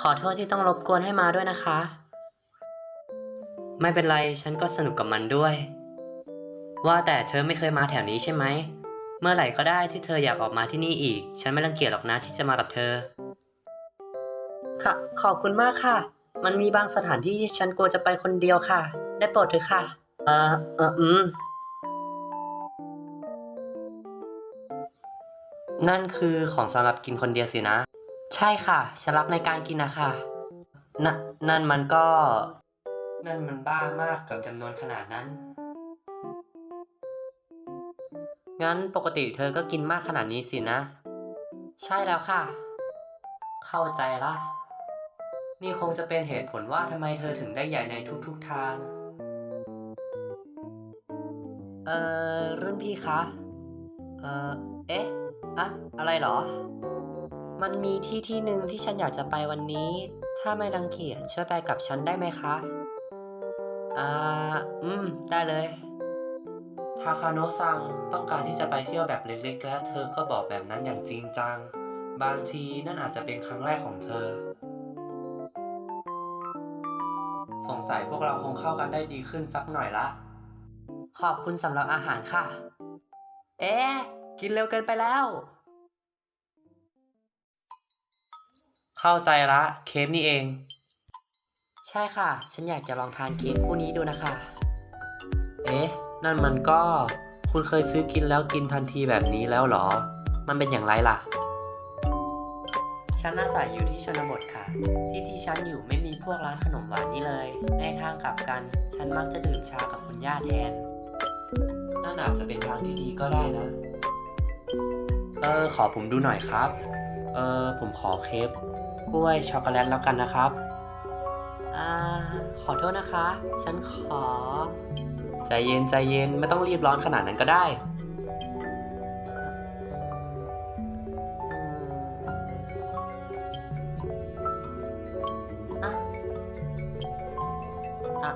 ขอโทษที่ต้องรบกวนให้มาด้วยนะคะ ไม่เป็นไรฉันก็สนุกกับมันด้วย ว่าแต่เธอไม่เคยมาแถวนี้ใช่ไหม เมื่อไหร่ก็ได้ที่เธออยากออกมาที่นี่อีก ฉันไม่รังเกียจหรอกนะที่จะมากับเธอ ค่ะ ขอบคุณมากค่ะ มันมีบางสถานที่ที่ฉันกลัวจะไปคนเดียวค่ะ ได้โปรดเถอะค่ะ เออเอออืม นั่นคือของสำหรับกินคนเดียวสินะ ใช่ค่ะ ฉันรักในการกินนะคะนนั่นมันก็ นั่นมันบ้ามากกับจำนวนขนาดนั้น งั้นปกติเธอก็กินมากขนาดนี้สินะ ใช่แล้วค่ะ เข้าใจละ นี่คงจะเป็นเหตุผลว่าทำไมเธอถึงได้ใหญ่ในทุกๆทาง เอ่อรุ่นพี่คะ เอ่อ เอ๊ะอะอะไรเหรอ มันมีที่ที่หนึ่งที่ฉันอยากจะไปวันนี้ ถ้าไม่รังเกียจช่วยไปกับฉันได้ไหมคะ อ่า อืม ได้เลยทาคาโนะซังต้องการที่จะไปเที่ยวแบบเล็กๆ และเธอก็บอกแบบนั้นอย่างจริงจัง บางทีนั่นอาจจะเป็นครั้งแรกของเธอ สงสัยพวกเราคงเข้ากันได้ดีขึ้นสักหน่อยละ ขอบคุณสำหรับอาหารค่ะ เอ๊ะ กินเร็วเกินไปแล้ว เข้าใจละเคฟนี่เอง ใช่ค่ะ ฉันอยากจะลองทานเคฟคู่นี้ดูนะคะ เอ๊ะ นั่นมันก็ คุณเคยซื้อกินแล้วกินทันทีแบบนี้แล้วเหรอ มันเป็นอย่างไรล่ะ ฉันอาศัยอยู่ที่ชนบทค่ะ ที่ที่ฉันอยู่ไม่มีพวกร้านขนมหวานนี่เลย ในทางกลับกัน ฉันมักจะดื่มชากับคุณย่าแทน นั่นอาจจะเป็นทางที่ดีก็ได้นะ เออ ขอผมดูหน่อยครับ เออผมขอเคฟ กล้วยช็อกโกแลตแล้วกันนะครับอ่าขอโทษนะคะ ฉันขอ ใจเย็นใจเย็นไม่ต้องรีบร้อนขนาดนั้นก็ได้อืมอะ อะ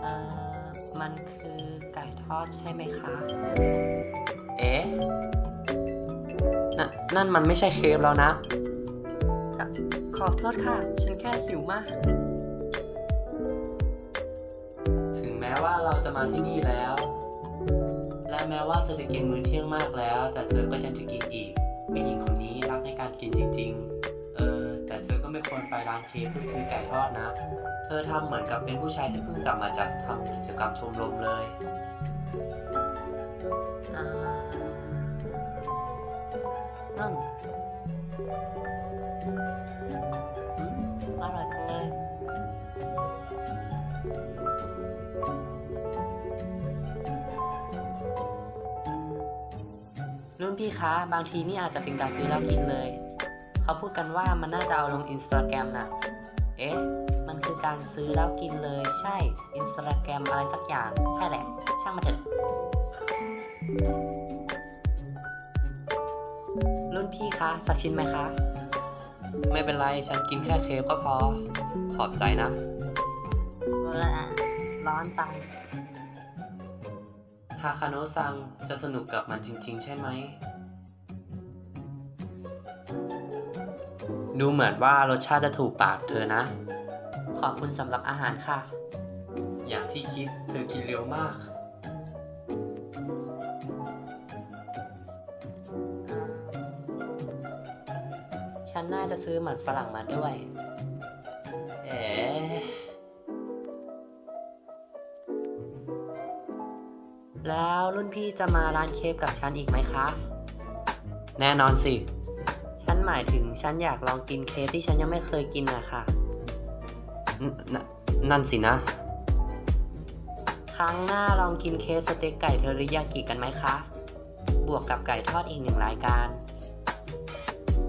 เอ่อ มันคือไก่ทอดใช่ไหมคะ เอ๊ะนนนั่นมันไม่ใช่เคฟแล้วนะข อโทษค่ะ ฉันแค่หิวมาก ถึงแม้ว่าเราจะมาที่นี่แล้ว และแม้ว่าเธอจะกินมื้อเที่ยงมากแล้ว แต่เธอก็ยังจะกินอีกผู้หญิงคนนี้รักในการกินจริง ๆ เออ แต่เธอก็ไม่ควรไปร้านเค้กเพื่อซื้อไก่ทอดนะ เธอทำเหมือนกับเป็นผู้ชายที่เพิ่งกลับมาจากทำกิจกรรมชมรมเลยอ่านั่น รุ่นพี่คะ บางทีนี่อาจจะเป็นการซื้อแล้วกินเลย เขาพูดกันว่ามันน่าจะเอาลงอินสตาแกรมนะเอ๊ะ มันคือการซื้อแล้วกินเลย ใช่ อินสตาแกรมอะไรสักอย่าง ใช่แหละ ช่างมาเถอะ รุ่นพี่คะ สักชิ้นไหมคะ ไม่เป็นไร ฉันกินแค่เคฟก็พอ ขอบใจนะ ร้อนจัง ฮาคาโนะซังจะสนุกกับมันจริงๆ ใช่ไหม ดูเหมือนว่ารสชาติจะถูกปากเธอนะ ขอบคุณสำหรับอาหารค่ะ อย่างที่คิดเธอกินเร็วมาก ฉันน่าจะซื้อหมันฝรั่งมาด้วย แล้วรุ่นพี่จะมาร้านเคฟกับฉันอีกไหมคะ แน่นอนสิ ฉันหมายถึงฉันอยากลองกินเคฟที่ฉันยังไม่เคยกินนะคะนนนั่นสินะ ครั้งหน้าลองกินเคฟสเต็กไก่เทอริยากิกันไหมคะ บวกกับไก่ทอดอีกหนึ่งรายการ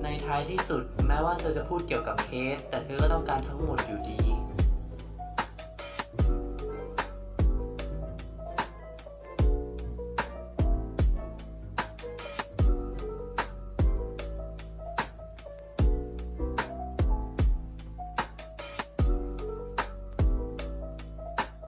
ในท้ายที่สุดแม้ว่าเธอจะพูดเกี่ยวกับเคฟแต่เธอก็ต้องการทั้งหมดอยู่ดี